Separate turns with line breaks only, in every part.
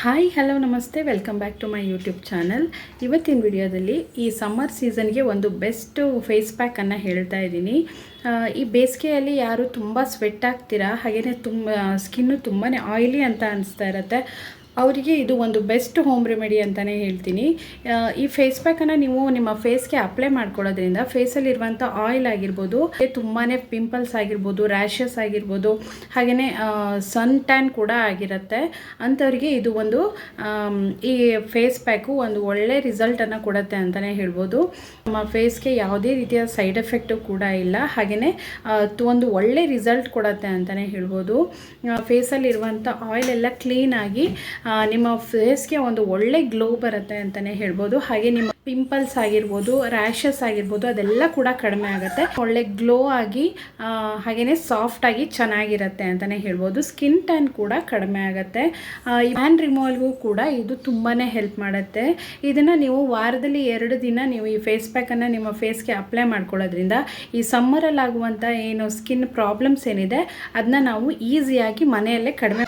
Hi hello ನಮಸ್ತೆ welcome back to my YouTube channel ಇವತ್ತಿನ ವಿಡಿಯೋದಲ್ಲಿ ಈ ಸಮ್ಮರ್ ಸೀಸನ್ಗೆ ಒಂದು ಬೆಸ್ಟ್ ಫೇಸ್ ಪ್ಯಾಕನ್ನು ಹೇಳ್ತಾ ಇದ್ದೀನಿ. ಈ ಬೇಸಿಗೆಯಲ್ಲಿ ಯಾರು ತುಂಬ ಸ್ವೆಟ್ ಆಗ್ತೀರಾ? ಹಾಗೆಯೇ ತುಂಬ ಸ್ಕಿನ್ನು ತುಂಬಾ ಆಯಿಲಿ ಅಂತ ಅನಿಸ್ತಾ ಇರುತ್ತೆ. ಅವರಿಗೆ ಇದು ಒಂದು ಬೆಸ್ಟ್ ಹೋಮ್ ರೆಮಿಡಿ ಅಂತಲೇ ಹೇಳ್ತೀನಿ. ಈ ಫೇಸ್ ಪ್ಯಾಕನ್ನು ನೀವು ನಿಮ್ಮ ಫೇಸ್ಗೆ ಅಪ್ಲೈ ಮಾಡ್ಕೊಳ್ಳೋದ್ರಿಂದ ಫೇಸಲ್ಲಿರುವಂಥ ಆಯಿಲ್ ಆಗಿರ್ಬೋದು ತುಂಬಾ ಪಿಂಪಲ್ಸ್ ಆಗಿರ್ಬೋದು ರ್ಯಾಷಸ್ ಆಗಿರ್ಬೋದು ಹಾಗೆಯೇ ಸನ್ ಟ್ಯಾನ್ ಕೂಡ ಆಗಿರುತ್ತೆ. ಅಂಥವ್ರಿಗೆ ಇದು ಒಂದು ಈ ಫೇಸ್ ಪ್ಯಾಕು ಒಂದು ಒಳ್ಳೆ ರಿಸಲ್ಟನ್ನು ಕೊಡುತ್ತೆ ಅಂತಲೇ ಹೇಳ್ಬೋದು. ನಮ್ಮ ಫೇಸ್ಗೆ ಯಾವುದೇ ರೀತಿಯ ಸೈಡ್ ಎಫೆಕ್ಟು ಕೂಡ ಇಲ್ಲ. ಹಾಗೆಯೇ ಒಂದು ಒಳ್ಳೆ ರಿಸಲ್ಟ್ ಕೊಡುತ್ತೆ ಅಂತಲೇ ಹೇಳ್ಬೋದು. ಫೇಸಲ್ಲಿರುವಂಥ ಆಯಿಲ್ ಎಲ್ಲ ಕ್ಲೀನಾಗಿ ನಿಮ್ಮ ಫೇಸ್ಗೆ ಒಂದು ಒಳ್ಳೆ ಗ್ಲೋ ಬರುತ್ತೆ ಅಂತಲೇ ಹೇಳ್ಬೋದು. ಹಾಗೆ ನಿಮ್ಮ ಪಿಂಪಲ್ಸ್ ಆಗಿರ್ಬೋದು ರ್ಯಾಷಸ್ ಆಗಿರ್ಬೋದು, ಅದೆಲ್ಲ ಕೂಡ ಕಡಿಮೆ ಆಗುತ್ತೆ. ಒಳ್ಳೆ ಗ್ಲೋ ಆಗಿ ಹಾಗೆಯೇ ಸಾಫ್ಟಾಗಿ ಚೆನ್ನಾಗಿರುತ್ತೆ ಅಂತಲೇ ಹೇಳ್ಬೋದು. ಸ್ಕಿನ್ ಟ್ಯಾನ್ ಕೂಡ ಕಡಿಮೆ ಆಗುತ್ತೆ. ಹ್ಯಾಂಡ್ ರಿಮೂವಲ್ಗೂ ಕೂಡ ಇದು ತುಂಬಾ ಹೆಲ್ಪ್ ಮಾಡುತ್ತೆ. ಇದನ್ನು ನೀವು ವಾರದಲ್ಲಿ ಎರಡು ದಿನ ನೀವು ಈ ಫೇಸ್ ಪ್ಯಾಕನ್ನು ನಿಮ್ಮ ಫೇಸ್ಗೆ ಅಪ್ಲೈ ಮಾಡ್ಕೊಳ್ಳೋದ್ರಿಂದ ಈ ಸಮ್ಮರಲ್ಲಾಗುವಂಥ ಏನು ಸ್ಕಿನ್ ಪ್ರಾಬ್ಲಮ್ಸ್ ಏನಿದೆ ಅದನ್ನ ನಾವು ಈಸಿಯಾಗಿ ಮನೆಯಲ್ಲೇ ಕಡಿಮೆ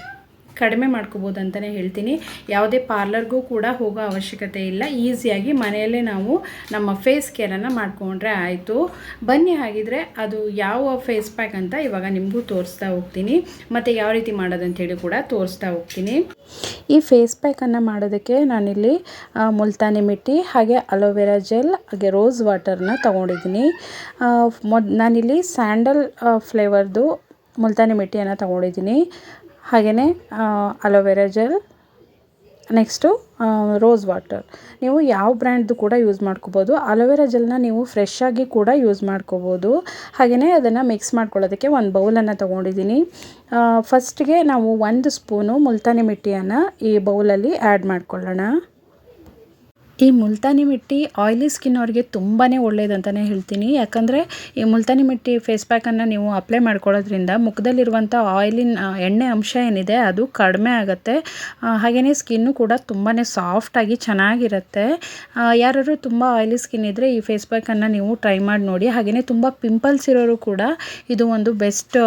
ಕಡಿಮೆ ಮಾಡ್ಕೋಬೋದು ಅಂತಲೇ ಹೇಳ್ತೀನಿ. ಯಾವುದೇ ಪಾರ್ಲರ್ಗೂ ಕೂಡ ಹೋಗೋ ಅವಶ್ಯಕತೆ ಇಲ್ಲ. ಈಸಿಯಾಗಿ ಮನೆಯಲ್ಲೇ ನಾವು ನಮ್ಮ ಫೇಸ್ ಕೇರನ್ನು ಮಾಡಿಕೊಂಡ್ರೆ ಆಯಿತು. ಬನ್ನಿ ಹಾಗಿದ್ರೆ ಅದು ಯಾವ ಫೇಸ್ ಪ್ಯಾಕ್ ಅಂತ ಇವಾಗ ನಿಮಗೂ ತೋರಿಸ್ತಾ ಹೋಗ್ತೀನಿ. ಮತ್ತು ಯಾವ ರೀತಿ ಮಾಡೋದಂತೇಳಿ ಕೂಡ ತೋರಿಸ್ತಾ ಹೋಗ್ತೀನಿ. ಈ ಫೇಸ್ ಪ್ಯಾಕನ್ನು ಮಾಡೋದಕ್ಕೆ ನಾನಿಲ್ಲಿ ಮುಲ್ತಾನಿ ಮಿಟ್ಟಿ, ಹಾಗೆ ಅಲೋವೆರಾ ಜೆಲ್, ಹಾಗೆ ರೋಸ್ ವಾಟರ್ನ ತೊಗೊಂಡಿದ್ದೀನಿ. ಮೊದ್ ನಾನಿಲ್ಲಿ ಸ್ಯಾಂಡಲ್ ಫ್ಲೇವರ್ದು ಮುಲ್ತಾನಿ ಮಿಟ್ಟಿಯನ್ನು ತೊಗೊಂಡಿದ್ದೀನಿ. ಹಾಗೆಯೇ aloe vera gel next rose water ನೀವು ಯಾವ ಬ್ರ್ಯಾಂಡ್ದು ಕೂಡ ಯೂಸ್ ಮಾಡ್ಕೋಬೋದು. ಅಲೋವೆರಾ ಜೆಲ್ನ ನೀವು ಫ್ರೆಶ್ ಆಗಿ ಕೂಡ ಯೂಸ್ ಮಾಡ್ಕೋಬೋದು. ಹಾಗೆಯೇ ಅದನ್ನು ಮಿಕ್ಸ್ ಮಾಡ್ಕೊಳ್ಳೋದಕ್ಕೆ ಒಂದು ಬೌಲನ್ನು ತೊಗೊಂಡಿದ್ದೀನಿ. ಫಸ್ಟ್ಗೆ ನಾವು ಒಂದು ಸ್ಪೂನು ಮುಲ್ತಾನಿ ಮಿಟ್ಟಿಯನ್ನು ಈ ಬೌಲಲ್ಲಿ ಆ್ಯಡ್ ಮಾಡ್ಕೊಳ್ಳೋಣ. ಈ ಮುಲ್ತಾನಿ ಮಿಟ್ಟಿ ಆಯಿಲಿ ಸ್ಕಿನ್ ಅವ್ರಿಗೆ ತುಂಬಾ ಒಳ್ಳೇದು ಅಂತಲೇ ಹೇಳ್ತೀನಿ. ಯಾಕಂದರೆ ಈ ಮುಲ್ತಾನಿ ಮಿಟ್ಟಿ ಫೇಸ್ ಪ್ಯಾಕನ್ನು ನೀವು ಅಪ್ಲೈ ಮಾಡ್ಕೊಳ್ಳೋದ್ರಿಂದ ಮುಖದಲ್ಲಿರುವಂಥ ಆಯಿಲಿನ ಎಣ್ಣೆ ಅಂಶ ಏನಿದೆ ಅದು ಕಡಿಮೆ ಆಗುತ್ತೆ. ಹಾಗೆಯೇ ಸ್ಕಿನ್ನು ಕೂಡ ತುಂಬಾ ಸಾಫ್ಟಾಗಿ ಚೆನ್ನಾಗಿರುತ್ತೆ. ಯಾರಾದರೂ ತುಂಬ ಆಯಿಲಿ ಸ್ಕಿನ್ ಇದ್ದರೆ ಈ ಫೇಸ್ ಪ್ಯಾಕನ್ನು ನೀವು ಟ್ರೈ ಮಾಡಿ ನೋಡಿ. ಹಾಗೆಯೇ ತುಂಬ ಪಿಂಪಲ್ಸ್ ಇರೋರು ಕೂಡ ಇದು ಒಂದು ಬೆಸ್ಟ್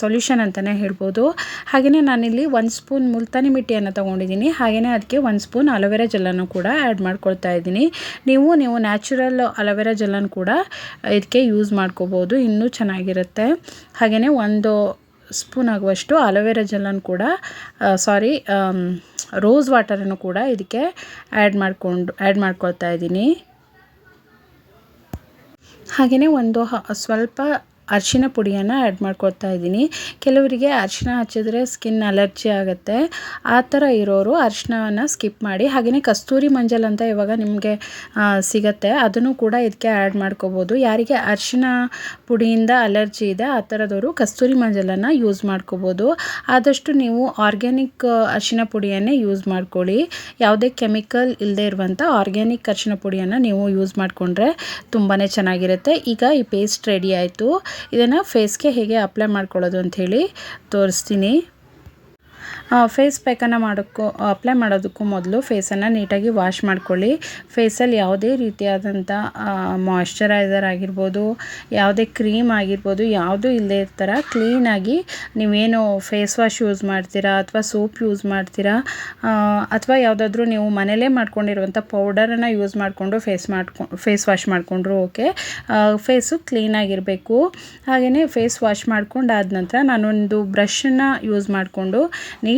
ಸೊಲ್ಯೂಷನ್ ಅಂತಲೇ ಹೇಳ್ಬೋದು. ಹಾಗೆಯೇ ನಾನಿಲ್ಲಿ ಒಂದು ಸ್ಪೂನ್ ಮುಲ್ತಾನಿ ಮಿಟ್ಟಿಯನ್ನು ತೊಗೊಂಡಿದ್ದೀನಿ. ಹಾಗೆಯೇ ಅದಕ್ಕೆ ಒಂದು ಸ್ಪೂನ್ ಅಲೋವೆರಾ ಜೆಲ್ಲನ್ನು ಕೂಡ ಆ್ಯಡ್ ಮಾಡ್ಕೊಳ್ತಾ ಇದ್ದೀನಿ. ನೀವು ನೀವು ನ್ಯಾಚುರಲ್ ಅಲೋವೆರಾ ಜೆಲ್ಲನ್ನು ಕೂಡ ಇದಕ್ಕೆ ಯೂಸ್ ಮಾಡ್ಕೋಬೋದು. ಇನ್ನೂ ಚೆನ್ನಾಗಿರುತ್ತೆ. ಹಾಗೆಯೇ ಒಂದು ಸ್ಪೂನ್ ಆಗುವಷ್ಟು ಅಲೋವೆರಾ ಜೆಲ್ಲನ್ನು ಕೂಡ ಸಾರಿ ರೋಸ್ ವಾಟರನ್ನು ಕೂಡ ಇದಕ್ಕೆ ಆ್ಯಡ್ ಮಾಡಿಕೊಂಡು, ಆ್ಯಡ್ ಮಾಡ್ಕೊಳ್ತಾ ಇದ್ದೀನಿ. ಹಾಗೆಯೇ ಒಂದು ಸ್ವಲ್ಪ ಅರಿಶಿನ ಪುಡಿಯನ್ನು ಆ್ಯಡ್ ಮಾಡ್ಕೊಳ್ತಾ ಇದ್ದೀನಿ. ಕೆಲವರಿಗೆ ಅರಿಶಿನ ಹಚ್ಚಿದ್ರೆ ಸ್ಕಿನ್ ಅಲರ್ಜಿ ಆಗುತ್ತೆ. ಆ ಥರ ಇರೋರು ಅರಿಶಿನವನ್ನು ಸ್ಕಿಪ್ ಮಾಡಿ ಹಾಗೆಯೇ ಕಸ್ತೂರಿ ಮಂಜಲ್ ಅಂತ ಇವಾಗ ನಿಮಗೆ ಸಿಗತ್ತೆ, ಅದನ್ನು ಕೂಡ ಇದಕ್ಕೆ ಆ್ಯಡ್ ಮಾಡ್ಕೋಬೋದು. ಯಾರಿಗೆ ಅರಿಶಿನ ಪುಡಿಯಿಂದ ಅಲರ್ಜಿ ಇದೆ, ಆ ಥರದವರು ಕಸ್ತೂರಿ ಮಂಜಲನ್ನು ಯೂಸ್ ಮಾಡ್ಕೋಬೋದು. ಆದಷ್ಟು ನೀವು ಆರ್ಗ್ಯಾನಿಕ್ ಅರಿಶಿನ ಪುಡಿಯನ್ನೇ ಯೂಸ್ ಮಾಡ್ಕೊಳ್ಳಿ. ಯಾವುದೇ ಕೆಮಿಕಲ್ ಇಲ್ಲದೆ ಇರುವಂಥ ಆರ್ಗ್ಯಾನಿಕ್ ಅರಿಶಿನ ಪುಡಿಯನ್ನು ನೀವು ಯೂಸ್ ಮಾಡಿಕೊಂಡ್ರೆ ತುಂಬಾ ಚೆನ್ನಾಗಿರುತ್ತೆ. ಈಗ ಈ ಪೇಸ್ಟ್ ರೆಡಿ ಆಯಿತು. ಇದನ್ನು ಫೇಸ್ಗೆ ಹೇಗೆ ಅಪ್ಲೈ ಮಾಡ್ಕೊಳ್ಳೋದು ಅಂಥೇಳಿ ತೋರಿಸ್ತೀನಿ. ಫೇಸ್ ಪ್ಯಾಕನ್ನು ಮಾಡೋಕ್ಕೂ ಅಪ್ಲೈ ಮಾಡೋದಕ್ಕೂ ಮೊದಲು ಫೇಸನ್ನು ನೀಟಾಗಿ ವಾಶ್ ಮಾಡ್ಕೊಳ್ಳಿ. ಫೇಸಲ್ಲಿ ಯಾವುದೇ ರೀತಿಯಾದಂಥ ಮಾಯಶ್ಚರೈಸರ್ ಆಗಿರ್ಬೋದು, ಯಾವುದೇ ಕ್ರೀಮ್ ಆಗಿರ್ಬೋದು, ಯಾವುದೂ ಇಲ್ಲದೇ ಇರ್ತಾರ ಕ್ಲೀನಾಗಿ ನೀವೇನು ಫೇಸ್ ವಾಶ್ ಯೂಸ್ ಮಾಡ್ತೀರಾ ಅಥವಾ ಸೋಪ್ ಯೂಸ್ ಮಾಡ್ತೀರಾ ಅಥವಾ ಯಾವುದಾದ್ರೂ ನೀವು ಮನೇಲೇ ಮಾಡ್ಕೊಂಡಿರುವಂಥ ಪೌಡರನ್ನು ಯೂಸ್ ಮಾಡಿಕೊಂಡು ಫೇಸ್ ಮಾಡ್ಕೊ ಫೇಸ್ ವಾಶ್ ಮಾಡಿಕೊಂಡ್ರು ಓಕೆ ಫೇಸು ಕ್ಲೀನಾಗಿರಬೇಕು ಹಾಗೆಯೇ ಫೇಸ್ ವಾಶ್ ಮಾಡ್ಕೊಂಡಾದ ನಂತರ ನಾನೊಂದು ಬ್ರಷನ್ನು ಯೂಸ್ ಮಾಡಿಕೊಂಡು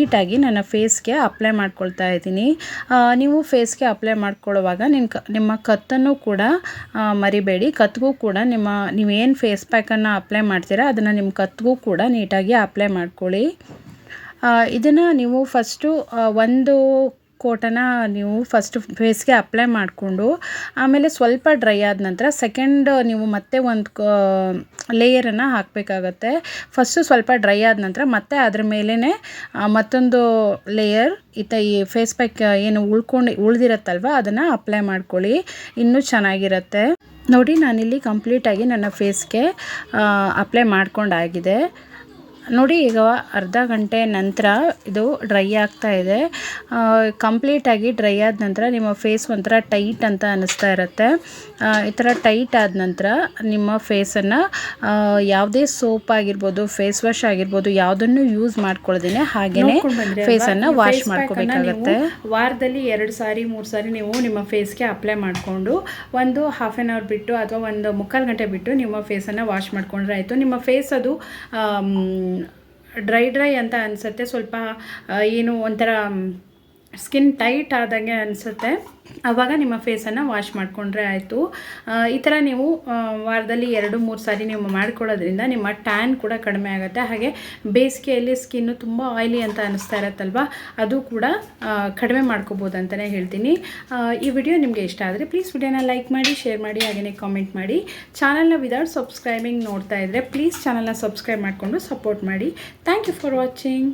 ನೀಟಾಗಿ ನನ್ನ ಫೇಸ್ಗೆ ಅಪ್ಲೈ ಮಾಡ್ಕೊಳ್ತಾ ಇದ್ದೀನಿ. ನೀವು ಫೇಸ್ಗೆ ಅಪ್ಲೈ ಮಾಡ್ಕೊಳ್ಳುವಾಗ ನಿಮ್ಮ ಕ, ನಿಮ್ಮ ಕತ್ತನ್ನು ಕೂಡ ಮರಿಬೇಡಿ. ಕತ್ತಿಗೂ ಕೂಡ ನಿಮ್ಮ ನೀವೇನು ಫೇಸ್ ಪ್ಯಾಕನ್ನು ಅಪ್ಲೈ ಮಾಡ್ತೀರಾ, ಅದನ್ನು ನಿಮ್ಮ ಕತ್ತಿಗೂ ಕೂಡ ನೀಟಾಗಿ ಅಪ್ಲೈ ಮಾಡ್ಕೊಳ್ಳಿ. ಇದನ್ನು ನೀವು ಫಸ್ಟು ಒಂದು ಕೋಟನ ನೀವು ಫಸ್ಟ್ ಫೇಸ್ಗೆ ಅಪ್ಲೈ ಮಾಡಿಕೊಂಡು, ಆಮೇಲೆ ಸ್ವಲ್ಪ ಡ್ರೈ ಆದ ನಂತರ ಸೆಕೆಂಡ್ ನೀವು ಮತ್ತೆ ಒಂದು ಲೇಯರನ್ನು ಹಾಕಬೇಕಾಗತ್ತೆ. ಫಸ್ಟು ಸ್ವಲ್ಪ ಡ್ರೈ ಆದ ನಂತರ ಮತ್ತೆ ಅದ್ರ ಮೇಲೇ ಮತ್ತೊಂದು ಲೇಯರ್ ಈತ ಈ ಫೇಸ್ ಪ್ಯಾಕ್ ಏನು ಉಳ್ಕೊಂಡು, ಉಳ್ದಿರತ್ತಲ್ವ, ಅದನ್ನು ಅಪ್ಲೈ ಮಾಡ್ಕೊಳ್ಳಿ. ಇನ್ನೂ ಚೆನ್ನಾಗಿರುತ್ತೆ. ನೋಡಿ, ನಾನಿಲ್ಲಿ ಕಂಪ್ಲೀಟಾಗಿ ನನ್ನ ಫೇಸ್ಗೆ ಅಪ್ಲೈ ಮಾಡ್ಕೊಂಡಾಗಿದೆ. ನೋಡಿ ಈಗ ಅರ್ಧ ಗಂಟೆ ನಂತರ ಇದು ಡ್ರೈ ಆಗ್ತಾ ಇದೆ. ಕಂಪ್ಲೀಟಾಗಿ ಡ್ರೈ ಆದ ನಂತರ ನಿಮ್ಮ ಫೇಸ್ ಒಂಥರ ಟೈಟ್ ಅಂತ ಅನ್ನಿಸ್ತಾ ಇರುತ್ತೆ. ಈ ಥರ ಟೈಟ್ ಆದ ನಂತರ ನಿಮ್ಮ ಫೇಸನ್ನು ಯಾವುದೇ ಸೋಪ್ ಆಗಿರ್ಬೋದು ಫೇಸ್ ವಾಶ್ ಆಗಿರ್ಬೋದು ಯಾವುದನ್ನು ಯೂಸ್ ಮಾಡ್ಕೊಳ್ದೇನೆ ಹಾಗೆಯೇ ಫೇಸನ್ನು ವಾಶ್ ಮಾಡ್ಕೋಬೇಕಾಗತ್ತೆ. ವಾರದಲ್ಲಿ ಎರಡು ಸಾರಿ ಮೂರು ಸಾರಿ ನೀವು ನಿಮ್ಮ ಫೇಸ್ಗೆ ಅಪ್ಲೈ ಮಾಡಿಕೊಂಡು ಒಂದು ಹಾಫ್ ಆನ್ ಅವರ್ ಬಿಟ್ಟು ಅಥವಾ ಒಂದು ಮುಕ್ಕಾಲು ಗಂಟೆ ಬಿಟ್ಟು ನಿಮ್ಮ ಫೇಸನ್ನು ವಾಶ್ ಮಾಡ್ಕೊಂಡ್ರೆ ಆಯಿತು. ನಿಮ್ಮ ಫೇಸ್ ಅದು ಡ್ರೈ ಡ್ರೈ ಅಂತ ಅನಿಸುತ್ತೆ. ಸ್ವಲ್ಪ ಏನು ಒಂಥರ ಸ್ಕಿನ್ ಟೈಟ್ ಆದಂಗೆ ಅನಿಸುತ್ತೆ. ಆವಾಗ ನಿಮ್ಮ ಫೇಸನ್ನು ವಾಶ್ ಮಾಡಿಕೊಂಡ್ರೆ ಆಯಿತು. ಈ ಥರ ನೀವು ವಾರದಲ್ಲಿ ಎರಡು, ಮೂರು ಸಾರಿ ನೀವು ಮಾಡ್ಕೊಳ್ಳೋದ್ರಿಂದ ನಿಮ್ಮ ಟ್ಯಾನ್ ಕೂಡ ಕಡಿಮೆ ಆಗುತ್ತೆ. ಹಾಗೆ ಬೇಸಿಗೆಯಲ್ಲಿ ಸ್ಕಿನ್ನು ತುಂಬ ಆಯಿಲಿ ಅಂತ ಅನಿಸ್ತಾ ಇರತ್ತಲ್ವ? ಅದು ಕೂಡ ಕಡಿಮೆ ಮಾಡ್ಕೋಬೋದು ಅಂತಲೇ ಹೇಳ್ತೀನಿ. ಈ ವಿಡಿಯೋ ನಿಮಗೆ ಇಷ್ಟ ಆದರೆ ಪ್ಲೀಸ್ ವಿಡಿಯೋನ ಲೈಕ್ ಮಾಡಿ ಶೇರ್ ಮಾಡಿ ಹಾಗೆಯೇ ಕಾಮೆಂಟ್ ಮಾಡಿ. ಚಾನಲ್ನ ವಿದೌಟ್ ಸಬ್ಸ್ಕ್ರೈಬಿಂಗ್ ನೋಡ್ತಾ ಇದ್ದರೆ ಪ್ಲೀಸ್ ಚಾನಲ್ನ ಸಬ್ಸ್ಕ್ರೈಬ್ ಮಾಡಿಕೊಂಡು ಸಪೋರ್ಟ್ ಮಾಡಿ. Thank you for watching